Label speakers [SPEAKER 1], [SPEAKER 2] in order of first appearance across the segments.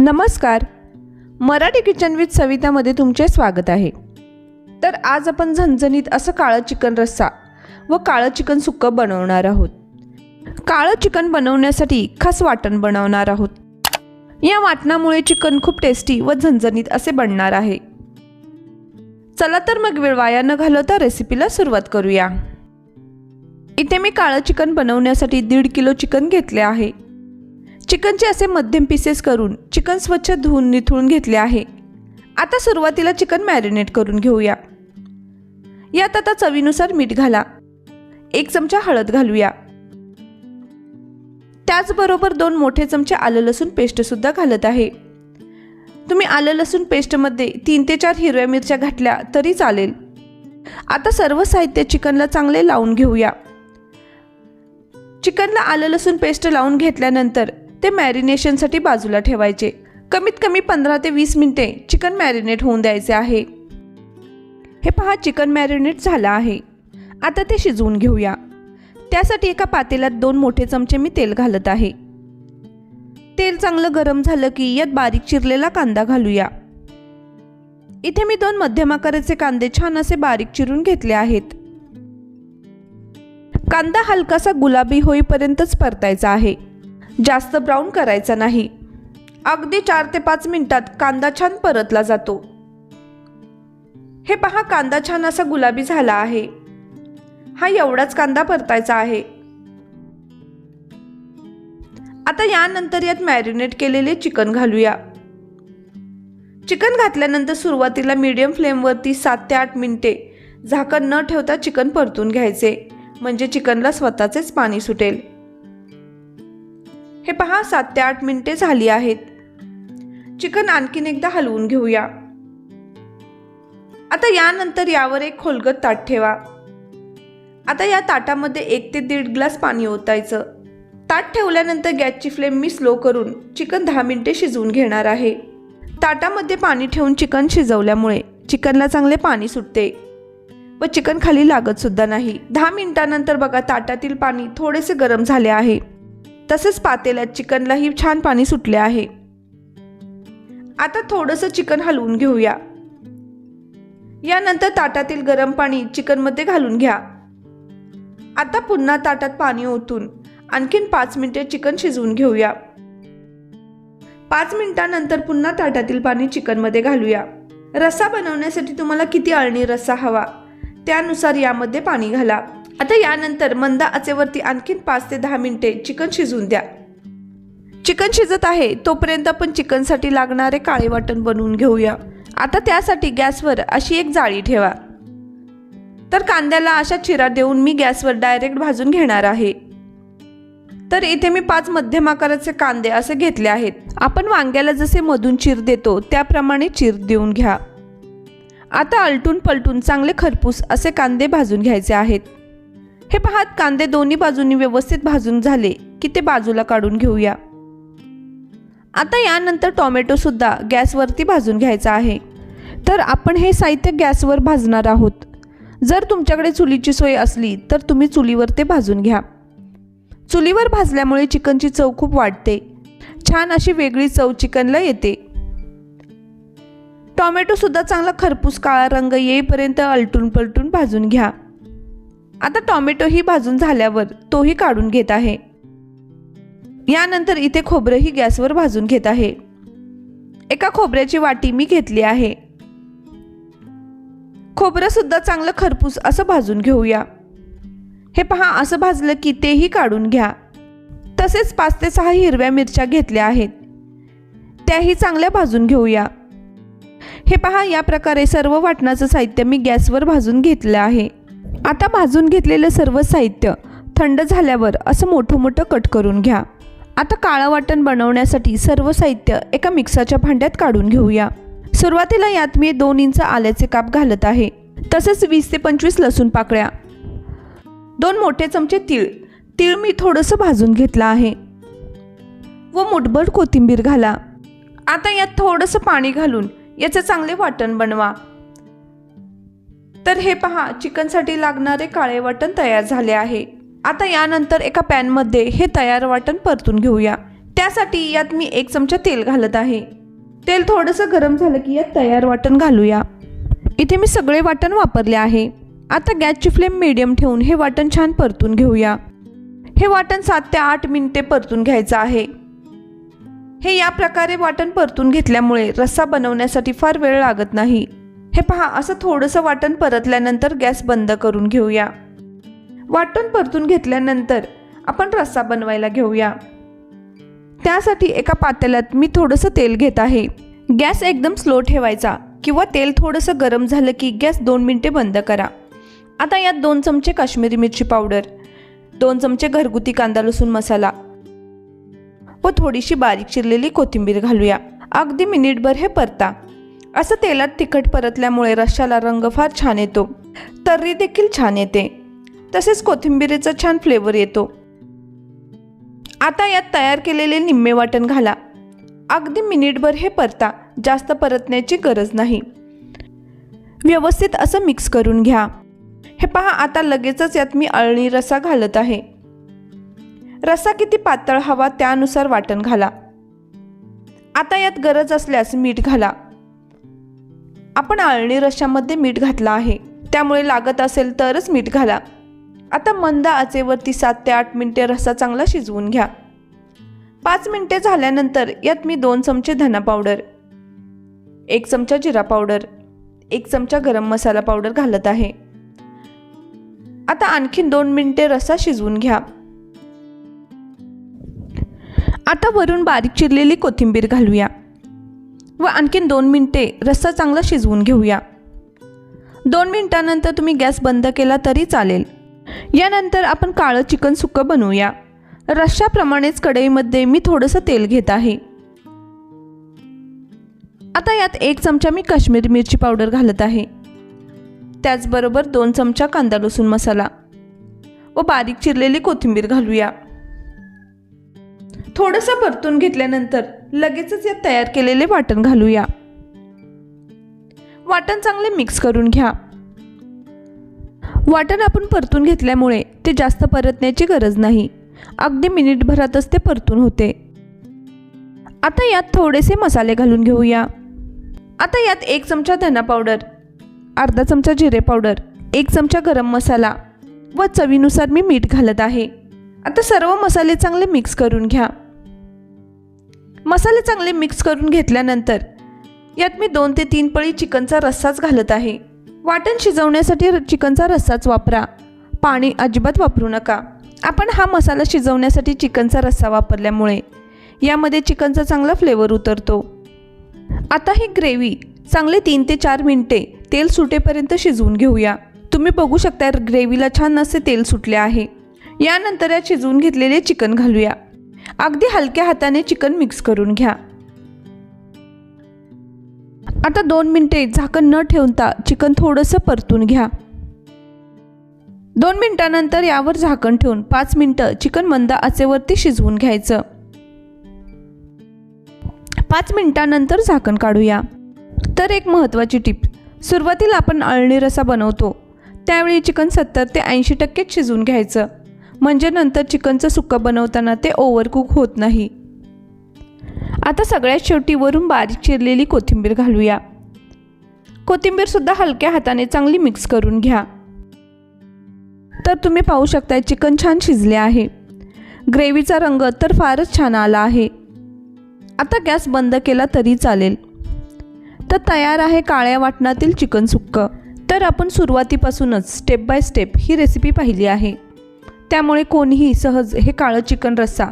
[SPEAKER 1] नमस्कार. Marathi kitchen with सवितामध्ये तुमचे स्वागत आहे. तर आज आपण झणझणीत असं काळं चिकन रस्सा व काळं चिकन सुक्कं बनवणार आहोत. काळं चिकन बनवण्यासाठी खास वाटण बनवणार आहोत. या वाटणामुळे चिकन खूप टेस्टी व झणझणीत असे बनणार आहे. चला तर मग वेळ वाया न घालवता रेसिपीला सुरुवात करूया. इथे मी काळं चिकन बनवण्यासाठी दीड किलो चिकन घेतले आहे. चिकनचे असे मध्यम पीसेस करून चिकन स्वच्छ धुवून निथळून घेतले आहे. आता सुरुवातीला चिकन मॅरिनेट करून घेऊया. यात आता चवीनुसार मीठ घाला. एक चमचा हळद घालूया. त्याचबरोबर दोन मोठे चमचे आलं लसूण पेस्टसुद्धा घालत आहे. तुम्ही आलं लसूण पेस्टमध्ये तीन ते चार हिरव्या मिरच्या घातल्या तरी चालेल. आता सर्व साहित्य चिकनला चांगले लावून घेऊया. चिकनला आलं लसूण पेस्ट लावून घेतल्यानंतर ते मॅरिनेशनसाठी बाजूला ठेवायचे. कमीत कमी पंधरा ते वीस मिनिटे चिकन मॅरिनेट होऊन द्यायचे आहे. हे पहा चिकन मॅरिनेट झालं आहे. आता ते शिजवून घेऊया. त्यासाठी एका पातेल्यात दोन मोठे चमचे मी तेल घालत आहे. तेल चांगलं गरम झालं की यात बारीक चिरलेला कांदा घालूया. इथे मी दोन मध्यम आकाराचे कांदे छान असे बारीक चिरून घेतले आहेत. कांदा हलकासा गुलाबी होईपर्यंतच परतायचा आहे. जास्त ब्राऊन करायचा नाही. अगदी चार ते पाच मिनिटात कांदा छान परतला जातो. हे पहा कांदा छान असा गुलाबी झाला आहे. हा एवढाच कांदा परतायचा आहे. आता यानंतर यात मॅरिनेट केलेले चिकन घालूया. चिकन घातल्यानंतर सुरुवातीला मीडियम फ्लेमवरती सात ते आठ मिनिटे झाकण न ठेवता चिकन परतून घ्यायचे. म्हणजे चिकनला स्वतःचेच पाणी सुटेल. हे पहा सात ते आठ मिनिटे झाली आहेत. चिकन आणखीन एकदा हलवून घेऊया. आता यानंतर यावर एक खोलगत ताट ठेवा. आता या ताटामध्ये एक ते दीड ग्लास पाणी ओतायचं. ताट ठेवल्यानंतर गॅसची फ्लेम मी स्लो करून चिकन दहा मिनिटे शिजवून घेणार आहे. ताटामध्ये पाणी ठेवून चिकन शिजवल्यामुळे चिकनला चांगले पाणी सुटते. व चिकन खाली लागतसुद्धा नाही. दहा मिनिटानंतर बघा ताटातील पाणी थोडेसे गरम झाले आहे. तसेच पातेल्यात चिकनलाही छान पाणी सुटले आहे. आता थोडंसं चिकन हलवून घेऊया. यानंतर ताटातील गरम पाणी चिकनमध्ये घालून घ्या. आता पुन्हा ताटात पाणी ओतून आणखीन पाच मिनिटे चिकन शिजवून घेऊया. पाच मिनिटानंतर पुन्हा ताटातील पाणी चिकनमध्ये घालूया. रस्सा बनवण्यासाठी तुम्हाला किती अळणी रस्सा हवा त्यानुसार यामध्ये पाणी घाला. आता यानंतर मंदा आचेवरती आणखीन पाच ते दहा मिनिटे चिकन शिजवून द्या. चिकन शिजत आहे तोपर्यंत आपण चिकनसाठी लागणारे काळे वाटण बनवून घेऊया. आता त्यासाठी गॅसवर अशी एक जाळी ठेवा. तर कांद्याला अशा चिरा देऊन मी गॅसवर डायरेक्ट भाजून घेणार आहे. तर इथे मी पाच मध्यम आकाराचे कांदे असे घेतले आहेत. आपण वांग्याला जसे मधून चीर देतो त्याप्रमाणे चिर देऊन घ्या. आता आलटून पलटून चांगले खरपूस असे कांदे भाजून घ्यायचे आहेत. हे पाहत कांदे दोन्ही बाजूंनी व्यवस्थित भाजून झाले की ते बाजूला काढून घेऊया. आता यानंतर टोमॅटोसुद्धा गॅसवरती भाजून घ्यायचा आहे. तर आपण हे साहित्य गॅसवर भाजणार आहोत. जर तुमच्याकडे चुलीची सोय असली तर तुम्ही चुलीवर ते भाजून घ्या. चुलीवर भाजल्यामुळे चिकनची चव खूप वाढते. छान अशी वेगळी चव चिकनला येते. टोमॅटोसुद्धा चांगला खरपूस काळा रंग येईपर्यंत अलटून पलटून भाजून घ्या. आता टॉमॅटोही भाजून झाल्यावर तोही काढून घेत आहे. यानंतर इथे खोबरंही गॅसवर भाजून घेत आहे. एका खोबऱ्याची वाटी मी घेतली आहे. खोबरं सुद्धा चांगलं खरपूस असं भाजून घेऊया. हे पहा असं भाजलं की तेही काढून घ्या. तसेच पाच ते सहा हिरव्या मिरच्या घेतल्या आहेत. त्याही चांगल्या भाजून घेऊया. हे पहा या प्रकारे सर्व वाटणाचं साहित्य मी गॅसवर भाजून घेतलं आहे. आता भाजून घेतलेलं सर्व साहित्य थंड झाल्यावर असं मोठं मोठं कट करून घ्या. आता काळं वाटण बनवण्यासाठी सर्व साहित्य एका मिक्सरच्या भांड्यात काढून घेऊया. सुरुवातीला यात मी दोन इंच आल्याचे काप घालत आहे. तसेच वीस ते पंचवीस लसूण पाकळ्या. दोन मोठे चमचे तीळ. तीळ मी थोडंसं भाजून घेतलं आहे. व मुठभर कोथिंबीर घाला. आता यात थोडंसं पाणी घालून याचे चांगले वाटण बनवा. तर हे पहा चिकनसाठी लागणारे काळे वाटण तयार झाले आहे. आता यानंतर एका पॅनमध्ये हे तयार वाटण परतून घेऊया. त्यासाठी यात मी एक चमचा तेल घालत आहे. तेल थोडंसं गरम झालं की यात तयार वाटण घालूया. इथे मी सगळे वाटण वापरले आहे. आता गॅसची फ्लेम मिडियम ठेवून हे वाटण छान परतून घेऊया. हे वाटण सात ते आठ मिनिटे परतून घ्यायचं आहे. हे या प्रकारे वाटण परतून घेतल्यामुळे रस्सा बनवण्यासाठी फार वेळ लागत नाही. हे पहा असं थोडंसं वाटण परतल्यानंतर गॅस बंद करून घेऊया. वाटण परतून घेतल्यानंतर आपण रस्सा बनवायला घेऊया. त्यासाठी एका पातेल्यात मी थोडंसं तेल घेत आहे. गॅस एकदम स्लो ठेवायचा किंवा तेल थोडंसं गरम झालं की गॅस दोन मिनटे बंद करा. आता यात दोन चमचे काश्मीरी मिरची पावडर दोन चमचे घरगुती कांदा लसूण मसाला व थोडीशी बारीक चिरलेली कोथिंबीर घालूया. अगदी मिनिटभर हे परता. असं तेलात तिखट परतल्यामुळे रश्श्याला रंग फार छान येतो. तर्री देखील छान येते. तसेच कोथिंबीरीचा छान फ्लेवर येतो. आता यात तयार केलेले निम्मे वाटण घाला. अगदी मिनिटभर हे परता जास्त परतण्याची गरज नाही. व्यवस्थित असं मिक्स करून घ्या. हे पहा आता लगेचच यात मी अळणी रसा घालत आहे. रसा किती पातळ हवा त्यानुसार वाटण घाला. आता यात गरज असल्यास मीठ घाला. आपण आळणी रश्श्यामध्ये मीठ घातला आहे. त्यामुळे लागत असेल तरच मीठ घाला. आता मंद आचेवरती सात ते आठ मिनिटे रस्सा चांगला शिजवून घ्या. पाच मिनिटे झाल्यानंतर यात मी दोन चमचे धना पावडर एक चमचा जिरा पावडर एक चमचा गरम मसाला पावडर घालत आहे. आता आणखीन दोन मिनिटे रस्सा शिजवून घ्या. आता वरून बारीक चिरलेली कोथिंबीर घालूया. व आणखीन दोन मिनटे रस्सा चांगला शिजवून घेऊया. दोन मिनटानंतर तुम्ही गॅस बंद केला तरी चालेल. यानंतर आपण काळं चिकन सुकं बनवूया. रश्श्याप्रमाणेच कढईमध्ये मी थोडंसं तेल घेत आहे. आता यात एक चमचा मी काश्मीरी मिरची पावडर घालत आहे. त्याचबरोबर दोन चमचा कांदा लसूण मसाला. व बारीक चिरलेली कोथिंबीर घालूया. थोडंसं परतून घेतल्यानंतर लगेचच यात तयार केलेले वाटण घालूया. वाटण चांगले मिक्स करून घ्या. वाटण आपण परतून घेतल्यामुळे ते जास्त परतण्याची गरज नाही. अगदी मिनिटभरातच ते परतून होते. आता यात थोडेसे मसाले घालून घेऊया. आता यात एक चमचा धना पावडर अर्धा चमचा जिरे पावडर एक चमचा गरम मसाला व चवीनुसार मी मीठ घालत आहे. आता सर्व मसाले चांगले मिक्स करून घ्या. मसाले चांगले मिक्स करून घेतल्यानंतर यात मी दोन ते तीन पळी चिकनचा रस्साच घालत आहे. वाटण शिजवण्यासाठी र- चिकनचा रस्साच वापरा. पाणी अजिबात वापरू नका. आपण हा मसाला शिजवण्यासाठी चिकनचा रस्सा वापरल्यामुळे यामध्ये चिकनचा चांगला फ्लेवर उतरतो. आता ही ग्रेव्ही चांगले तीन ते चार मिनिटे तेल सुटेपर्यंत शिजवून घेऊया. तुम्ही बघू शकता ग्रेव्हीला छान असे तेल सुटले आहे. यानंतर यात शिजवून घेतलेले चिकन घालूया. अगदी हलक्या हाताने चिकन मिक्स करून घ्या. आता दोन मिनटे झाकण न ठेवता चिकन थोडंसं परतून घ्या. दोन मिनटानंतर यावर झाकण ठेवून पाच मिनटं चिकन मंद आचेवरती शिजवून घ्यायचं. पाच मिनटानंतर झाकण काढूया. तर एक महत्त्वाची टिप सुरुवातीला आपण अळणी रसा बनवतो. त्यावेळी चिकन सत्तर ते ऐंशी टक्केच शिजवून घ्यायचं. म्हणजे नंतर चिकनचं सुक्कं बनवताना ते ओव्हरकुक होत नाही. आता सगळ्यात शेवटी वरून बारीक चिरलेली कोथिंबीर घालूया. कोथिंबीरसुद्धा हलक्या हाताने चांगली मिक्स करून घ्या. तर तुम्ही पाहू शकता चिकन छान शिजले आहे. ग्रेव्हीचा रंग तर फारच छान आला आहे. आता गॅस बंद केला तरी चालेल. तर तयार आहे काळ्या वाटणातील चिकन सुक्कं. तर आपण सुरुवातीपासूनच स्टेप बाय स्टेप ही रेसिपी पाहिली आहे. त्यामुळे कोणीही सहज हे काळं चिकन रस्सा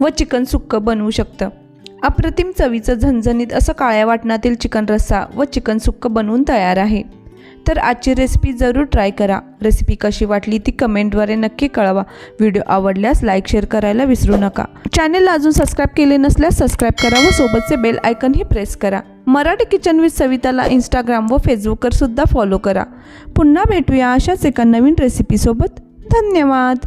[SPEAKER 1] व चिकन सुक्कं बनवू शकतं. अप्रतिम चवीचं झणझणीत असं काळ्या वाटणातील चिकन रस्सा व चिकन सुक्कं बनवून तयार आहे. तर आजची रेसिपी जरूर ट्राय करा. रेसिपी कशी वाटली ती कमेंटद्वारे नक्की कळवा. व्हिडिओ आवडल्यास लाईक शेअर करायला विसरू नका. चॅनेलला अजून सबस्क्राईब केले नसल्यास सबस्क्राईब करा व सोबतचे बेल आयकनही प्रेस करा. मराठी किचन विथ सविताला इंस्टाग्राम व फेसबुकवर सुद्धा फॉलो करा. पुन्हा भेटूया अशाच एका नवीन रेसिपीसोबत धन्यवाद